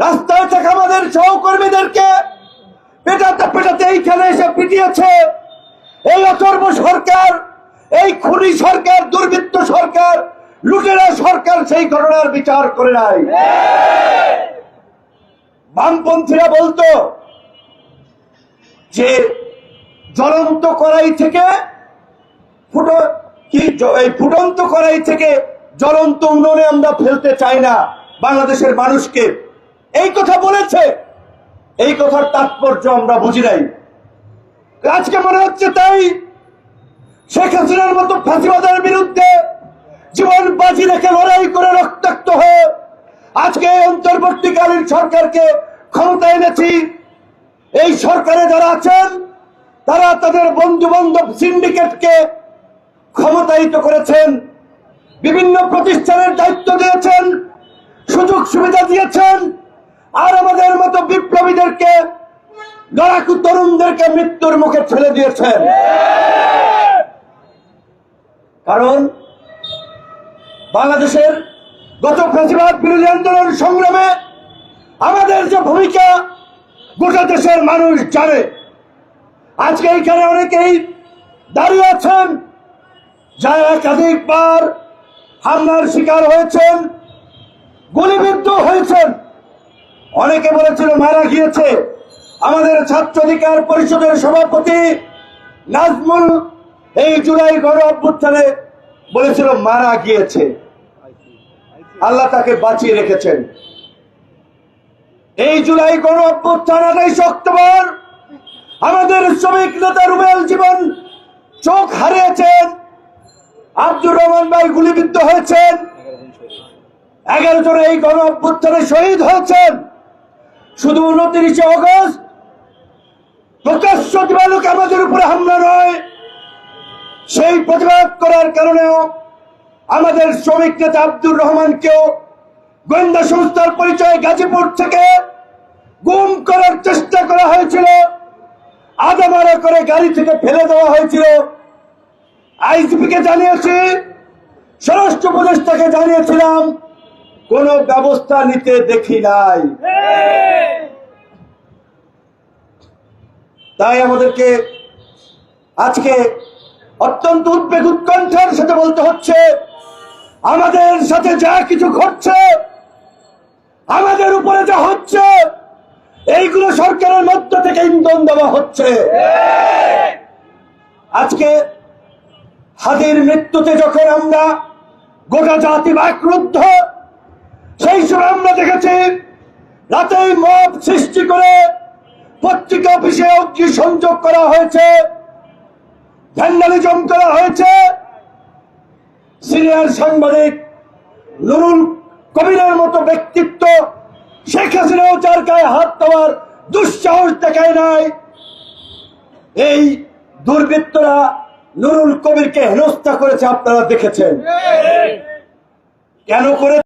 রাস্তায় থেকে আমাদের সহকর্মীদেরকে পেটাতে পেটাতে এইখানে এসে পিটিয়েছে। এই অথর্ব সরকার, এই খুনি সরকার, দুর্বৃত্ত সরকার, লুটেরা সরকার সেই ঘটনার বিচার করে নাই। বামপন্থীরা বলতো যে জ্বলন্ত কড়াই থেকে ফুটো কি এই ফুটন্ত কড়াই থেকে জ্বলন্ত উনুনে আমরা ফেলতে চাই না। বাংলাদেশের মানুষকে এই কথা বলেছে। এই কথার তাৎপর্য আমরা বুঝি নাই। আজকে মনে হচ্ছে তাই শেখ হাসিনার মতো ফাঁসিবাদের বিরুদ্ধে জীবন বাজি রেখে লড়াই করে রক্তাক্ত হয়ে আজকে অন্তর্বর্তীকালীন সরকারকে ক্ষমতা এনেছি। এই সরকারে যারা আছেন, তারা তাদের বন্ধু বান্ধব সিন্ডিকেটকে ক্ষমতায়িত করেছেন। বিভিন্ন প্রতিষ্ঠানের দায়িত্ব দিয়েছেন, সুযোগ সুবিধা দিয়েছেন আর আমাদের মতো বিপ্লবীদেরকে, লড়াকু তরুণদেরকে মৃত্যুর মুখে ঠেলে দিয়েছেন। কারণ বাংলাদেশের গত ফ্যাসিবাদ বিরোধী আন্দোলন সংগ্রামে আমাদের যে ভূমিকা, গোটা দেশের মানুষ জানে। আজকে এইখানে অনেকেই দাঁড়িয়ে আছেন, যারা একাধিকবার হামলার শিকার হয়েছেন, গুলিবিদ্ধ হয়েছেন। অনেকে বলেছিল মারা গিয়েছে। আমাদের ছাত্র অধিকার পরিষদের সভাপতি নাজমুল এই জুলাই গণ অভ্যুত্থানে বলেছিল মারা গিয়েছে। আল্লাহ তাকে বাঁচিয়ে রেখেছেন। এই জুলাই গণ অভ্যুত্থান আঠাইশ অক্টোবর আমাদের শ্রমিক নেতা রুবেল জীবন চোখ হারিয়েছেন। আব্দুর রহমান ভাই গুলিবিদ্ধ হয়েছেন। এগারো জন এই গণ অভ্যুত্থানে শহীদ হয়েছেন। শুধু উনত্রিশে অগস্ট, প্রকাশ্য দিবালোক আমাদের উপরে হামলা নয়, সেই প্রতিবাদ করার কারণেও আমাদের শ্রমিক নেতা আব্দুর রহমানকেও গোয়েন্দা সংস্থার পরিচয় গাজীপুর থেকে গুম করার চেষ্টা করা হয়েছিল, আদামারা করে গাড়ি থেকে ফেলে দেওয়া হয়েছিল। আইজিপিকে জানিয়েছি, স্বরাষ্ট্র উপদেষ্টাকে জানিয়েছিলাম, কোন ব্যবস্থা নিতে দেখি নাই। তাই আমাদেরকে আজকে অত্যন্ত উদ্বেগ উৎকণ্ঠার সাথে বলতে হচ্ছে, আমাদের সাথে যা কিছু ঘটছে, আমাদের উপরে যা হচ্ছে, এইগুলো সরকারের মধ্য থেকে ইন্ধন দেওয়া হচ্ছে। আজকে হাদির মৃত্যুতে যখন আমরা গোটা জাতি বা ক্রুদ্ধ সেই সময় আমরা দেখেছি, রাতেই মব সৃষ্টি করে পত্রিকা অফিসে অগ্নি সংযোগ করা হয়েছে ভ্যান্ডালিজম করা হয়েছে। সিনিয়র সাংবাদিক নুরুল কবিরের মতো ব্যক্তিত্ব শেখ হাসিনাও যার গায়ে হাত দেওয়ার দুঃসাহস দেখায় নাই। এই দুর্বৃত্তরা নুরুল কবিরকে হেনস্থা করেছে আপনারা দেখেছেন। কেন করে